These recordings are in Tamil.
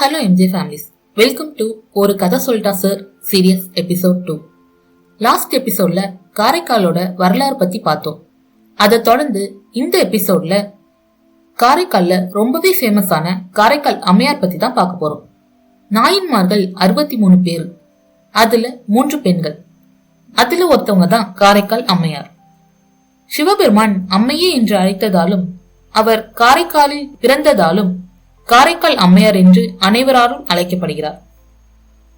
Hello MJ families welcome to ஒரு கதை சொல்லிட்டா sir serious episode two last எபிசோட்ல காரைக்காலோட வரலாறு பத்தி பார்த்தோம். அதை தொடர்ந்து இந்த எபிசோட்ல காரைக்கால்ல ரொம்பவே ஃபேமஸான காரைக்கால் அம்மையார் பத்தி தான் பார்க்க போறோம். நாயன்மார்கள் அறுபத்தி மூணு பேர். அதுல மூன்று பெண்கள். அதுல ஒருத்தவங்க தான் காரைக்கால் அம்மையார். சிவபெருமான் அம்மையே என்று அழைத்ததாலும் அவர் காரைக்காலில் பிறந்ததாலும் காரைக்கால் அம்மையார் என்று அனைவராலும் அழைக்கப்படுகிறார்.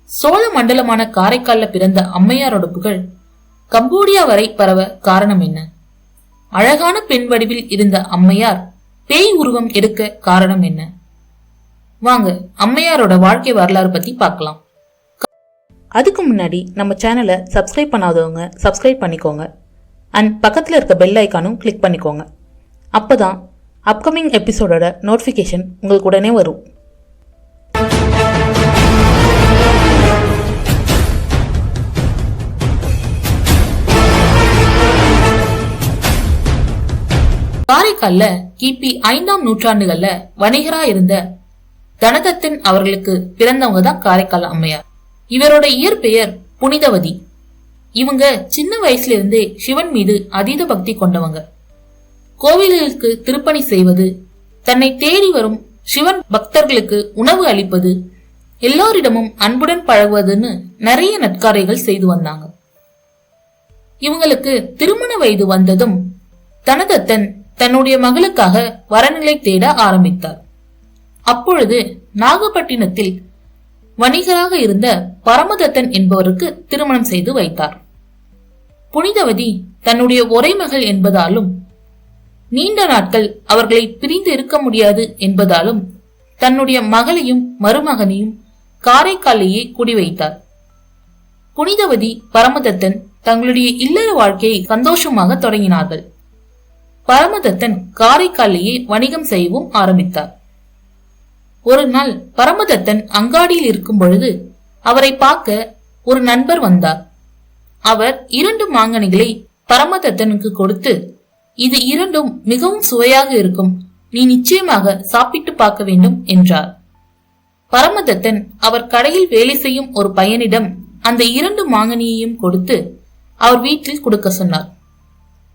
சோழ மண்டலமான காரைக்கால்ல பிறந்த அம்மையாரோட புகழ் கம்போடியா வரை பரவ காரணம் என்ன? அழகான பெண் வடிவில் இருந்த அம்மையார் பேய் உருவம் எடுக்க காரணம் என்ன? வாங்க அம்மையாரோட வாழ்க்கை வரலாறு பத்தி பார்க்கலாம். அதுக்கு முன்னாடி நம்ம சேனலை சப்ஸ்கிரைப் பண்ணாதவங்க சப்ஸ்கிரைப் பண்ணிக்கோங்க. அண்ட் பக்கத்தில் இருக்க பெல் ஐக்கானும் கிளிக் பண்ணிக்கோங்க. அப்போதான் அப்கமிங் எபிசோடோட நோட்டிஃபிகேஷன் உங்களுக்கு உடனே வரும். காரைக்கால்ல கிபி ஐந்தாம் நூற்றாண்டுகள்ல வணிகரா இருந்த தனதத்தன் அவர்களுக்கு பிறந்தவங்க தான் காரைக்கால் அம்மையார். இவரோட இயற்பெயர் புனிதவதி. இவங்க சின்ன வயசுல இருந்தே சிவன் மீது அதீத பக்தி கொண்டவங்க. கோவிலுக்கு திருப்பணி செய்வது தன்னை தேடி வரும் சிவன் பக்தர்களுக்கு உணவு அளிப்பது எல்லோரிடமும் அன்புடன் பழகுவதுன்னு நிறைய நற்காரைகள் செய்து வந்தாங்க. இவங்களுக்கு திருமண வயது வந்ததும் தனதத்தன் தன்னுடைய மகளுக்காக வரநிலை தேட ஆரம்பித்தார். அப்பொழுது நாகப்பட்டினத்தில் வணிகராக இருந்த பரமதத்தன் என்பவருக்கு திருமணம் செய்து வைத்தார். புனிதவதி தன்னுடைய ஒரே மகள் என்பதாலும் நீண்ட நாட்கள் அவர்களை பிரிந்து இருக்க முடியாது என்பதாலும் தன்னுடைய மகளையும் மருமகனையும் காரைக்காலேயே குடி வைத்தார். புனிதவதி பரமதத்தன் தங்களுடைய இல்லற வாழ்க்கையை சந்தோஷமாக தொடங்கினார்கள். பரமதத்தன் காரைக்காலேயே வணிகம் செய்யவும் ஆரம்பித்தார். ஒரு நாள் பரமதத்தன் அங்காடியில் இருக்கும் பொழுது அவரை பார்க்க ஒரு நண்பர் வந்தார். அவர் இரண்டு மாங்கனிகளை பரமதத்தனுக்கு கொடுத்து இது இரண்டும் மிகவும் சுவையாக இருக்கும். நீ நிச்சயமாக சாப்பிட்டு பார்க்க வேண்டும் என்றார் பரமதத்தன் அவர் கடையில் வேலை செய்யும் ஒரு பையனிடம் அந்த இரண்டு மாங்கனியையும் கொடுத்து அவர் வீட்டில் கொடுக்க சொன்னார்.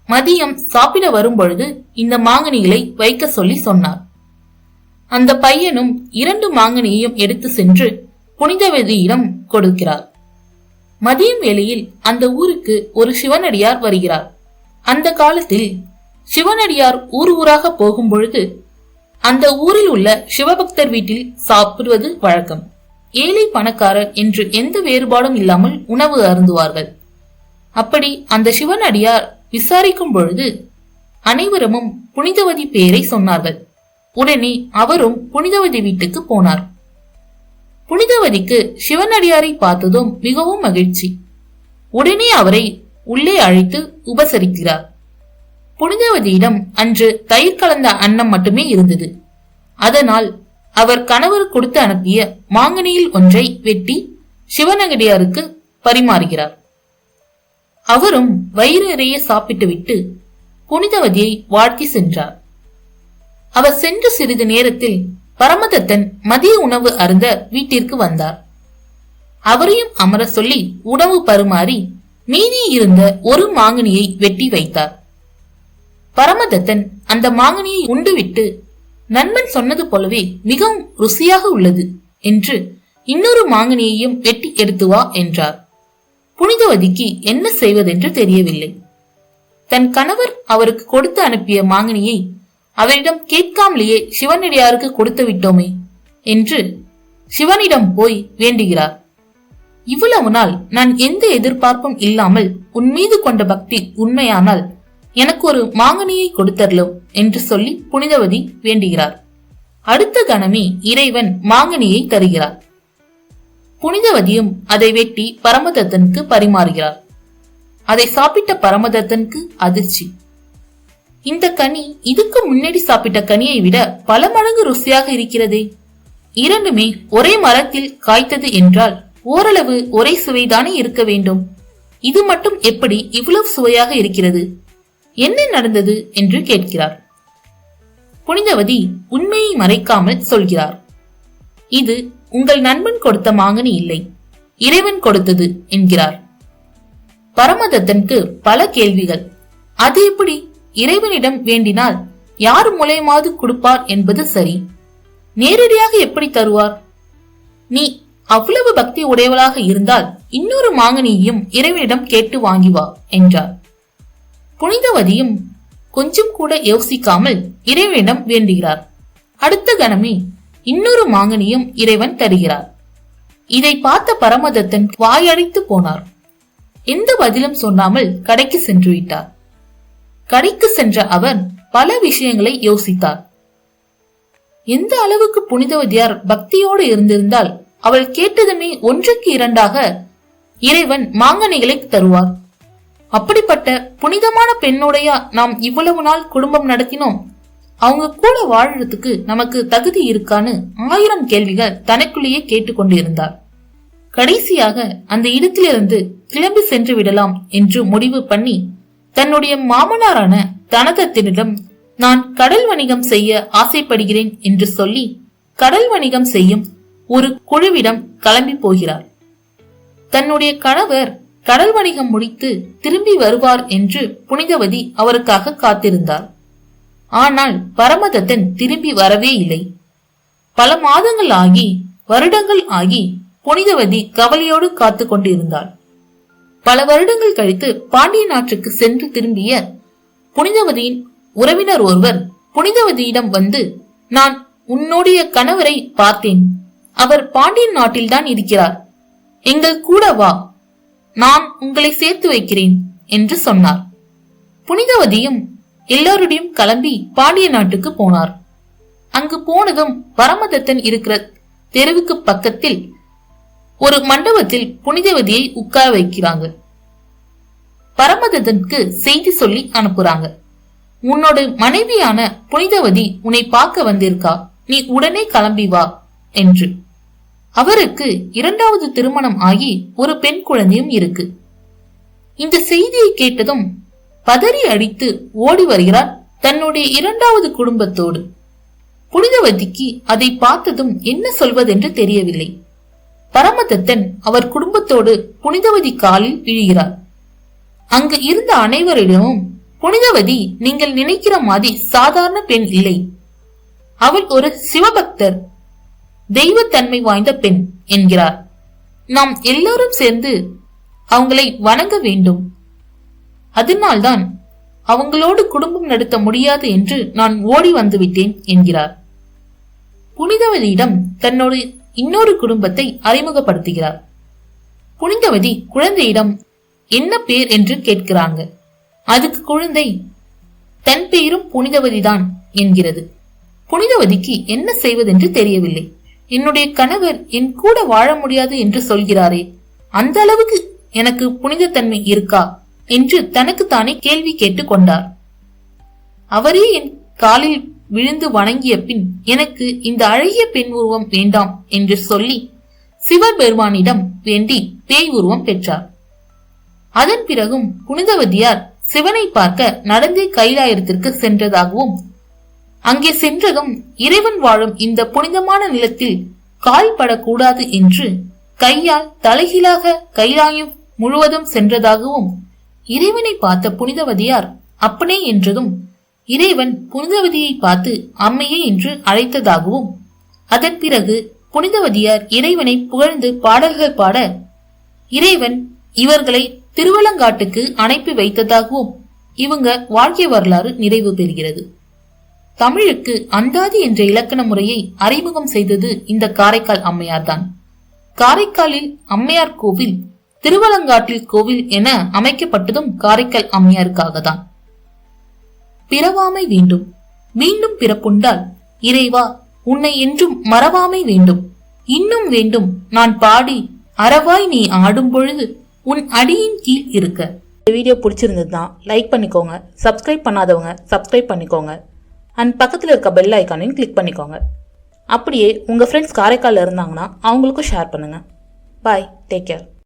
மதியம் சாப்பிட வரும்பொழுது இந்த மாங்கனிகளை வைக்க சொல்லி சொன்னார். அந்த பையனும் இரண்டு மாங்கனியையும் எடுத்து சென்று புனிதவதியிடம் கொடுக்கிறார். மதியம் வேளையில் அந்த ஊருக்கு ஒரு சிவனடியார் வருகிறார். அந்த காலத்தில் சிவனடியார் ஊர் ஊராக போகும் பொழுது அந்த ஊரில் உள்ள சிவபக்தர் வீட்டில் சாப்பிடுவது வழக்கம். ஏழை பணக்காரர் என்று எந்த வேறுபாடும் இல்லாமல் உணவு அருந்துவார்கள். அப்படி அந்த சிவனடியார் விசாரிக்கும் பொழுது அனைவரும் புனிதவதி பெயரை சொன்னார்கள். உடனே அவரும் புனிதவதி வீட்டுக்கு போனார். புனிதவதிக்கு சிவனடியாரை பார்த்ததும் மிகவும் மகிழ்ச்சி. உடனே அவரை உள்ளே அழைத்து உபசரிக்கிறார். புனிதவதியிடம் அன்று தயிர் கலந்த அன்னம் மட்டுமே இருந்தது. அதனால் அவர் கணவர் கொடுத்து அனுப்பிய மாங்கனியில் ஒன்றை வெட்டி சிவனகடியாருக்கு பரிமாறுகிறார். அவரும் வயிறு நிறைய சாப்பிட்டுவிட்டு புனிதவதியை வாழ்த்தி சென்றார். அவர் சென்ற சிறிது நேரத்தில் பரமதத்தன் மதிய உணவு அருந்த வீட்டிற்கு வந்தார். அவரையும் அமர சொல்லி உணவு பருமாறி மீதி இருந்த ஒரு மாங்கனியை வெட்டி வைத்தார். பரமதத்தன் அந்த மாங்கனியை உண்டுவிட்டு நண்பன் சொன்னது போலவே மிகவும் ருசியாக உள்ளது என்று இன்னொரு மாங்கனியையும் வெட்டி எடுத்து வா என்றார். புனிதவதிக்கு என்ன செய்வதென்று தெரியவில்லை. தன் கணவர் அவருக்கு கொடுத்து அனுப்பிய மாங்கனியை அவரிடம் கேட்காமலேயே சிவனடியாருக்கு கொடுத்து விட்டோமே என்று சிவனிடம் போய் வேண்டுகிறார். இவ்வளவு நாள் நான் எந்த எதிர்பார்ப்பும் இல்லாமல் உன் மீது கொண்ட பக்தி உண்மையானால் எனக்கு ஒரு மாங்கனியை கொடுத்தரலும் என்று சொல்லி புனிதவதி வேண்டுகிறார். அடுத்த கணமே இறைவன் மாங்கனியை தருகிறார். புனிதவதியும் அதை வெட்டி பரமதத்தனுக்கு பரிமாறுகிறார். அதை சாப்பிட்ட பரமதத்தனுக்கு அதிர்ச்சி. இந்த கனி இதுக்கு முன்னாடி சாப்பிட்ட கனியை விட பல மடங்கு ருசியாக இருக்கிறதே. இரண்டுமே ஒரே மரத்தில் காய்த்தது என்றால் ஓரளவு ஒரே சுவைதானே இருக்க வேண்டும். இது மட்டும் எப்படி இவ்வளவு சுவையாக இருக்கிறது? என்ன நடந்தது என்று கேட்கிறார். புனிதவதி உண்மையை மறைக்காமல் சொல்கிறார். இது உங்கள் நண்பன் கொடுத்த மாங்கனி இல்லை இறைவன் கொடுத்தது என்கிறார். பரமதத்தனுக்கு பல கேள்விகள். அது எப்படி இறைவனிடம் வேண்டினால் யார் மூலயமாவது கொடுப்பார் என்பது சரி. நேரடியாக எப்படி தருவார்? நீ அவ்வளவு பக்தி உடையவளாக இருந்தால் இன்னொரு மாங்கனியையும் இறைவனிடம் கேட்டு வாங்கி வா என்றார். புனிதவதியும் கொஞ்சம் கூட யோசிக்காமல் இறைவனிடம் வேண்டுகிறார். அடுத்த கணமே இன்னொரு மாங்கனியும் இறைவன் தருகிறார். இதை பார்த்த பரமதத்தன் வாயடைத்து போனார். எந்த பதிலும் சொன்னாமல் கடைக்கு சென்று விட்டார். கடைக்கு சென்ற அவர் பல விஷயங்களை யோசித்தார். எந்த அளவுக்கு புனிதவதியார் பக்தியோடு இருந்திருந்தால் அவள் கேட்டதுமே ஒன்றுக்கு இரண்டாக இறைவன் மாங்கனிகளை தருவார். அப்படிப்பட்ட புனிதமான பெண்ணுடைய நாம் இவ்வளவு நாள் குடும்பம் நடத்தினோம். அவங்க கூட வாழறதுக்கு நமக்கு தகுதி இருக்கான்னு ஆயிரம் கேள்விகள் தனக்குள்ளேயே கேட்டுக்கொண்டிருந்தார். கடைசியாக அந்த இடத்திலிருந்து கிளம்பி சென்று விடலாம் என்று முடிவு பண்ணி தன்னுடைய மாமனாரான தனதத்தினிடம் நான் கடல் வணிகம் செய்ய ஆசைப்படுகிறேன் என்று சொல்லி கடல் வணிகம் செய்யும் ஒரு குழுவிடம் கிளம்பி போகிறார். தன்னுடைய கணவர் கடல் வணிகம் முடித்து திரும்பி வருவார் என்று புனிதவதி அவருக்காக காத்திருந்தார். ஆனால் பரமதத்தன் திரும்பி வரவே இல்லை. பல மாதங்கள் ஆகி வருடங்கள் ஆகி புனிதவதி கவலையோடு காத்து கொண்டிருந்தாள். பல வருடங்கள் கழித்து பாண்டிய நாட்டுக்கு சென்று திரும்பிய புனிதவதியின் உறவினர் ஒருவர் புனிதவதியிடம் வந்து நான் உன்னுடைய கணவரை பார்த்தேன். அவர் பாண்டியன் நாட்டில்தான் இருக்கிறார். எங்கள் கூட வா. நான் உங்களை சேர்த்து வைக்கிறேன் என்று சொன்னார். புனிதவதியும் எல்லோருடையும் கிளம்பி பாண்டிய நாட்டுக்கு போனார். அங்கு போனதும் பரமதத்தன் இருக்கிற தெருவுக்கு பக்கத்தில் ஒரு மண்டபத்தில் புனிதவதியை உட்கார வைக்கிறாங்க. பரமதத்தனுக்கு செய்தி சொல்லி அனுப்புறாங்க. உன்னோட மனைவியான புனிதவதி உன்னை பார்க்க வந்திருக்கா. நீ உடனே கிளம்பி வா என்று. அவருக்கு இரண்டாவது திருமணம் ஆகி ஒரு பெண் குழந்தையும் இருக்கு. இந்த செய்தியை கேட்டதும் பதறி அடித்து ஓடி வருகிறார் தன்னுடைய இரண்டாவது குடும்பத்தோடு. புனிதவதிக்கு அதை பார்த்ததும் என்ன சொல்வதென்று தெரியவில்லை. பரமதத்தன் அவர் குடும்பத்தோடு புனிதவதி காலில் விழுகிறார். அங்கு இருந்த அனைவரிடமும் புனிதவதி நீங்கள் நினைக்கிற மாதிரி சாதாரண பெண் இல்லை. அவள் ஒரு சிவபக்தர் தெய்வத்தன்மை வாய்ந்த பெண் என்கிறார். நாம் எல்லாரும் சேர்ந்து அவங்களை வணங்க வேண்டும். அதனால்தான் அவங்களோடு குடும்பம் நடத்த முடியாது என்று நான் ஓடி வந்துவிட்டேன் என்கிறார். புனிதவதியிடம் தன்னோட இன்னொரு குடும்பத்தை அறிமுகப்படுத்துகிறார். புனிதவதி குழந்தையிடம் என்ன பேர் என்று கேட்கிறாங்க. அதுக்கு குழந்தை தன் பெயரும் புனிதவதிதான் என்கிறது. புனிதவதிக்கு என்ன செய்வதென்று தெரியவில்லை. என்னுடைய கணவர் என் கூட வாழ முடியாது என்று சொல்கிறாரே. அந்த அளவுக்கு எனக்கு புனிதத்தன்மை இருக்கா? என்று தனக்கு தானே கேள்வி கேட்டுக் கொண்டார். அவரே என் காலில் விழுந்து வணங்கிய பின் எனக்கு இந்த அழகிய பெண் உருவம் வேண்டாம் என்று சொல்லி சிவபெருமானிடம் வேண்டி பேய் உருவம் பெற்றார். அதன் பிறகும் புனிதவதியார் சிவனை பார்க்க நடந்தே கைலாயத்திற்கு சென்றதாகவும் அங்கே சென்றதும் இறைவன் வாழும் இந்த புனிதமான நிலத்தில் கால் படக்கூடாது என்று கையால் தலைகீழாக கைலாயம் முழுவதும் சென்றதாகவும் இறைவனை பார்த்த புனிதவதியார் அப்பனே என்றதும் இறைவன் புனிதவதியை பார்த்து அம்மையே என்று அழைத்ததாகவும் அதன் பிறகு புனிதவதியார் இறைவனை புகழ்ந்து பாடல்கள் பாட இறைவன் இவர்களை திருவலங்காட்டுக்கு அனுப்பி வைத்ததாகவும் இவங்க வாழ்க்கை வரலாறு நிறைவு பெறுகிறது. தமிழுக்கு அந்தாதி என்ற இலக்கண முறையை அறிமுகம் செய்தது இந்த காரைக்கால் அம்மையார் தான் காரைக்காலில் அம்மையார் கோவில் திருவலங்காட்டில் கோவில் என அமைக்கப்பட்டதும் காரைக்கால் அம்மையாருக்காக தான் பிறவாமை வேண்டும். மீண்டும் பிறப்புண்டால் இறைவா உன்னை என்றும் மறவாமை வேண்டும். இன்னும் வேண்டும் நான் பாடி அறவாய் நீ ஆடும் பொழுது உன் அடியின் கீழ் இருக்க. இந்த வீடியோ பிடிச்சிருந்ததுன்னா லைக் பண்ணிக்கோங்க சப்ஸ்கிரைப் பண்ணாதவங்க சப்ஸ்கிரைப் பண்ணிக்கோங்க. அண்ட் பக்கத்தில் இருக்க பெல் ஐக்கானையும் கிளிக் பண்ணிக்கோங்க. அப்படியே உங்கள் ஃப்ரெண்ட்ஸ் காரைக்காலில் இருந்தாங்கன்னா அவங்களுக்கும் ஷேர் பண்ணுங்கள் பாய் டேக் கேர்